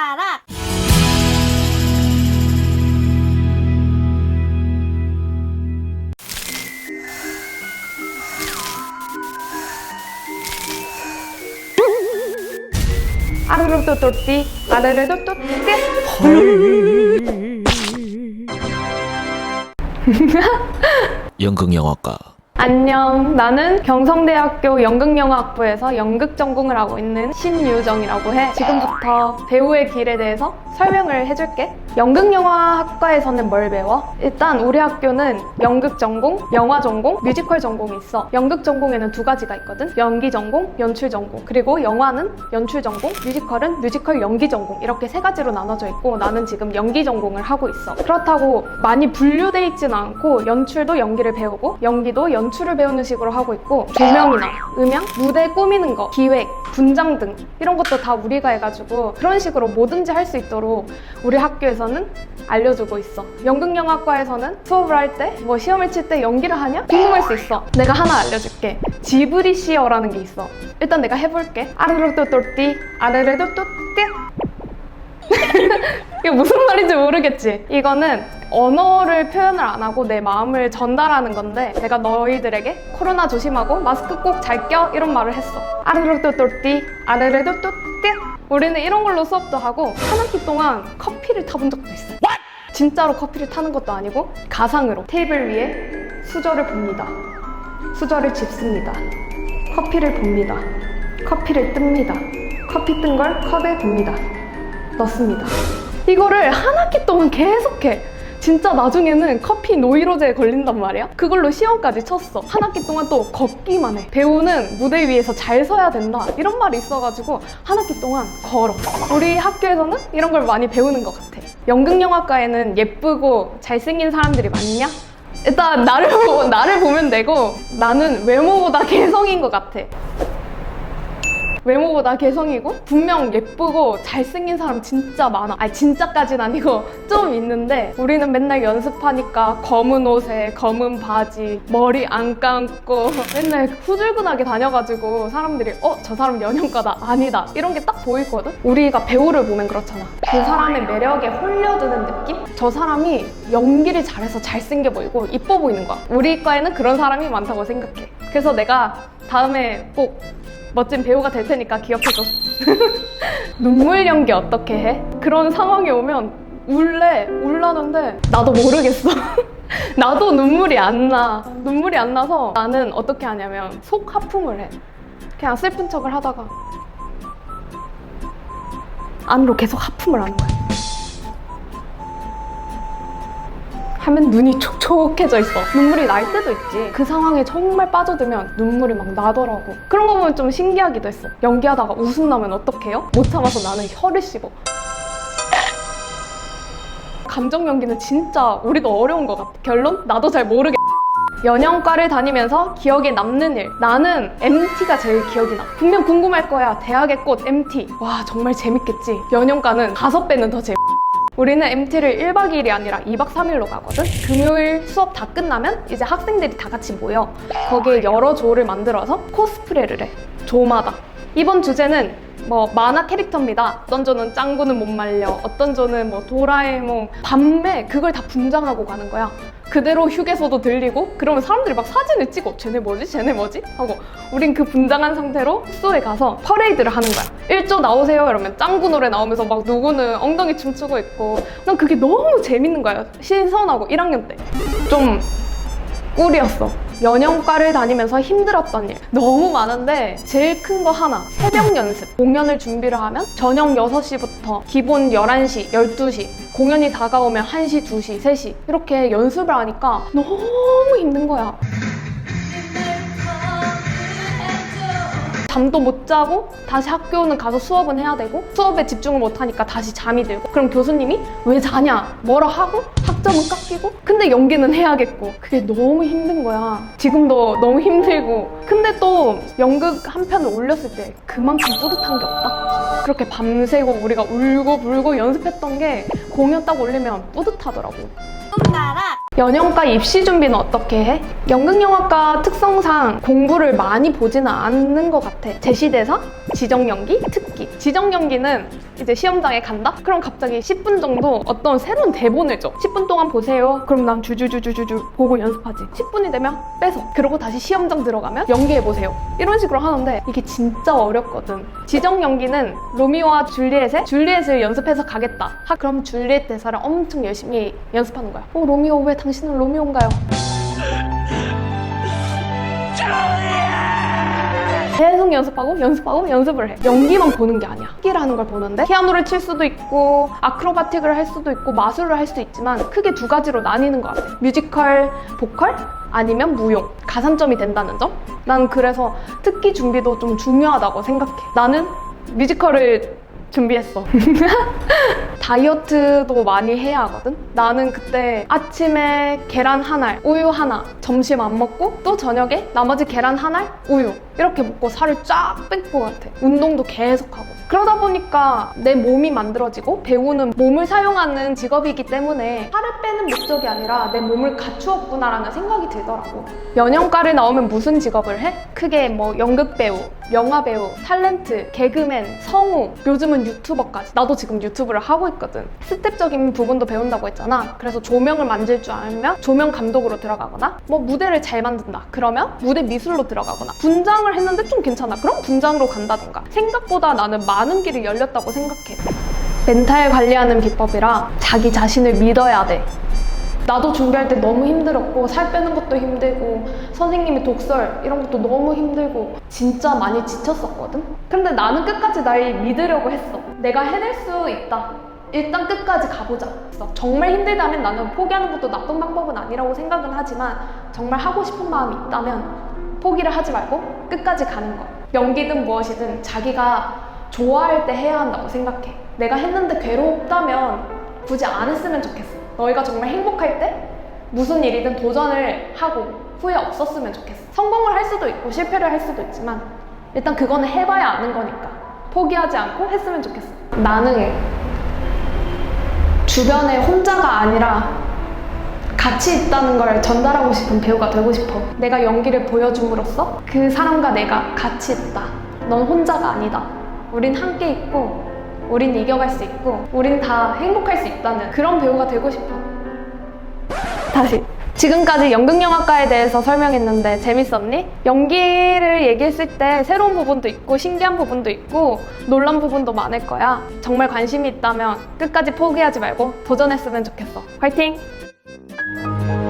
나락 아르르 또띠 아르르 또띠. 연극영화과 안녕. 나는 경성대학교 연극영화학부에서 연극 전공을 하고 있는 신유정이라고 해. 지금부터 배우의 길에 대해서 설명을 해줄게. 연극영화학과에서는 뭘 배워? 일단 우리 학교는 연극 전공, 영화 전공, 뮤지컬 전공이 있어. 연극 전공에는 두 가지가 있거든. 연기 전공, 연출 전공. 그리고 영화는 연출 전공, 뮤지컬은 뮤지컬 연기 전공. 이렇게 세 가지로 나눠져 있고 나는 지금 연기 전공을 하고 있어. 그렇다고 많이 분류돼 있지는 않고 연출도 연기를 배우고 연기도 연 출을 배우는 식으로 하고 있고 조명이나 음향, 무대 꾸미는 거, 기획, 분장 등 이런 것도 다 우리가 해가지고 그런 식으로 뭐든지 할 수 있도록 우리 학교에서는 알려주고 있어. 연극영화과에서는 수업을 할 때, 뭐 시험을 칠 때 연기를 하냐? 궁금할 수 있어. 내가 하나 알려줄게. 지브리 시어라는 게 있어. 일단 내가 해볼게. 아르르 또또띠, 아르르 또또띠. 이게 무슨 말인지 모르겠지? 이거는 언어를 표현을 안 하고 내 마음을 전달하는 건데 내가 너희들에게 코로나 조심하고 마스크 꼭 잘 껴 이런 말을 했어. 아르르또또띠 아르르또또띠. 우리는 이런 걸로 수업도 하고 한 학기 동안 커피를 타본 적도 있어. 진짜로 커피를 타는 것도 아니고 가상으로 테이블 위에 수저를 봅니다. 수저를 집습니다. 커피를 봅니다. 커피를 뜹니다. 커피 뜬 걸 컵에 봅니다. 넣습니다. 이거를 한 학기 동안 계속해. 진짜 나중에는 커피 노이로제에 걸린단 말이야? 그걸로 시험까지 쳤어. 한 학기 동안 또 걷기만 해. 배우는 무대 위에서 잘 서야 된다. 이런 말이 있어가지고 한 학기 동안 걸어. 우리 학교에서는 이런 걸 많이 배우는 것 같아. 연극영화과에는 예쁘고 잘생긴 사람들이 많냐? 일단 나를 보고 나를 보면 되고 나는 외모보다 개성인 것 같아. 외모보다 개성이고 분명 예쁘고 잘생긴 사람 진짜 많아. 아니 진짜까진 아니고 좀 있는데 우리는 맨날 연습하니까 검은 옷에 검은 바지 머리 안 감고 맨날 후줄근하게 다녀가지고 사람들이 어 저 사람 연영과다 아니다 이런 게 딱 보이거든. 우리가 배우를 보면 그렇잖아. 그 사람의 매력에 홀려드는 느낌? 저 사람이 연기를 잘해서 잘생겨 보이고 이뻐 보이는 거야. 우리 과에는 그런 사람이 많다고 생각해. 그래서 내가 다음에 꼭 멋진 배우가 될 테니까 기억해줘. 눈물 연기 어떻게 해? 그런 상황이 오면 울래, 울라는데 나도 모르겠어. 나도 눈물이 안 나. 눈물이 안 나서 나는 어떻게 하냐면 속 하품을 해. 그냥 슬픈 척을 하다가 안으로 계속 하품을 하는 거야. 하면 눈이 촉촉해져 있어. 눈물이 날 때도 있지. 그 상황에 정말 빠져들면 눈물이 막 나더라고. 그런 거 보면 좀 신기하기도 했어. 연기하다가 웃음 나면 어떡해요? 못 참아서 나는 혀를 씹어. 감정 연기는 진짜 우리도 어려운 것 같아. 결론? 나도 잘 모르겠. 연영과를 다니면서 기억에 남는 일. 나는 MT가 제일 기억이 나. 분명 궁금할 거야. 대학의 꽃 MT. 와 정말 재밌겠지. 연영과는 다섯 배는 더 재밌. 우리는 MT를 1박 2일이 아니라 2박 3일로 가거든? 금요일 수업 다 끝나면 이제 학생들이 다 같이 모여. 거기에 여러 조를 만들어서 코스프레를 해. 조마다. 이번 주제는 뭐 만화 캐릭터입니다. 어떤 조는 짱구는 못 말려. 어떤 조는 뭐 도라에몽. 밤에 그걸 다 분장하고 가는 거야. 그대로 휴게소도 들리고 그러면 사람들이 막 사진을 찍어. 쟤네 뭐지? 쟤네 뭐지? 하고 우린 그 분장한 상태로 숙소에 가서 퍼레이드를 하는 거야. 1조 나오세요 이러면 짱구 노래 나오면서 막 누구는 엉덩이 춤추고 있고 난 그게 너무 재밌는 거야. 신선하고 1학년 때. 좀 꿀이었어. 연영과를 다니면서 힘들었던 일. 너무 많은데 제일 큰 거 하나. 새벽 연습. 공연을 준비를 하면 저녁 6시부터 기본 11시, 12시. 공연이 다가오면 1시, 2시, 3시. 이렇게 연습을 하니까 너무 힘든 거야 잠도 못 자고 다시 학교는 가서 수업은 해야 되고 수업에 집중을 못 하니까 다시 잠이 들고 그럼 교수님이 왜 자냐? 뭐라 하고 학점은 깎이고? 근데 연기는 해야겠고. 그게 너무 힘든 거야. 지금도 너무 힘들고. 근데 또 연극 한 편을 올렸을 때 그만큼 뿌듯한 게 없다. 그렇게 밤새고 우리가 울고 불고 연습했던 게 공연 딱 올리면 뿌듯하더라고. 나락 연영과 입시 준비는 어떻게 해? 연극영화과 특성상 공부를 많이 보지는 않는 것 같아. 제시대사, 지정 연기, 특기 지정 연기는 이제 시험장에 간다? 그럼 갑자기 10분 정도 어떤 새로운 대본을 줘. 10분 동안 보세요. 그럼 난 주주주주주주 보고 연습하지. 10분이 되면 빼서. 그러고 다시 시험장 들어가면 연기해보세요. 이런 식으로 하는데 이게 진짜 어렵거든. 지정 연기는 로미오와 줄리엣의 줄리엣을 연습해서 가겠다. 하, 그럼 줄리엣 대사를 엄청 열심히 연습하는 거야. 어, 로미오 왜 당신은 로미오인가요? 계속 연습하고 연습하고 연습을 해. 연기만 보는 게 아니야. 하는 걸 보는데 피아노를 칠 수도 있고 아크로바틱을 할 수도 있고 마술을 할 수도 있지만 크게 두 가지로 나뉘는 것 같아. 뮤지컬, 보컬 아니면 무용. 가산점이 된다는 점. 난 그래서 특기 준비도 좀 중요하다고 생각해. 나는 뮤지컬을 준비했어. 다이어트도 많이 해야 하거든? 나는 그때 아침에 계란 한 알, 우유 하나, 점심 안 먹고 또 저녁에 나머지 계란 한 알, 우유 이렇게 먹고 살을 쫙 뺀 것 같아. 운동도 계속 하고. 그러다 보니까 내 몸이 만들어지고 배우는 몸을 사용하는 직업이기 때문에 살을 빼는 목적이 아니라 내 몸을 갖추었구나라는 생각이 들더라고. 연영과를 나오면 무슨 직업을 해? 크게 뭐 연극 배우, 영화 배우, 탤런트, 개그맨, 성우, 요즘은 유튜버까지. 나도 지금 유튜브를 하고 있거든. 스텝적인 부분도 배운다고 했잖아. 그래서 조명을 만질 줄 알면 조명 감독으로 들어가거나 뭐 무대를 잘 만든다. 그러면 무대 미술로 들어가거나 분장을 했는데 좀 괜찮아. 그럼 분장으로 간다던가. 생각보다 나는 많은 길이 열렸다고 생각해. 멘탈 관리하는 비법이라 자기 자신을 믿어야 돼. 나도 준비할 때 너무 힘들었고 살 빼는 것도 힘들고 선생님이 독설 이런 것도 너무 힘들고 진짜 많이 지쳤었거든 근데 나는 끝까지 날 믿으려고 했어 내가 해낼 수 있다 일단 끝까지 가보자 정말 힘들다면 나는 포기하는 것도 나쁜 방법은 아니라고 생각은 하지만 정말 하고 싶은 마음이 있다면 포기를 하지 말고 끝까지 가는 거 연기든 무엇이든 자기가 좋아할 때 해야 한다고 생각해 내가 했는데 괴롭다면 굳이 안 했으면 좋겠어 너희가 정말 행복할 때 무슨 일이든 도전을 하고 후회 없었으면 좋겠어. 성공을 할 수도 있고 실패를 할 수도 있지만 일단 그거는 해봐야 아는 거니까 포기하지 않고 했으면 좋겠어. 나는 주변에 혼자가 아니라 같이 있다는 걸 전달하고 싶은 배우가 되고 싶어. 내가 연기를 보여줌으로써 그 사람과 내가 같이 있다. 넌 혼자가 아니다. 우린 함께 있고 우린 이겨갈 수 있고 우린 다 행복할 수 있다는 그런 배우가 되고 싶어 다시 지금까지 연극영화과에 대해서 설명했는데 재밌었니? 연기를 얘기했을 때 새로운 부분도 있고 신기한 부분도 있고 놀란 부분도 많을 거야 정말 관심이 있다면 끝까지 포기하지 말고 도전했으면 좋겠어 화이팅! Música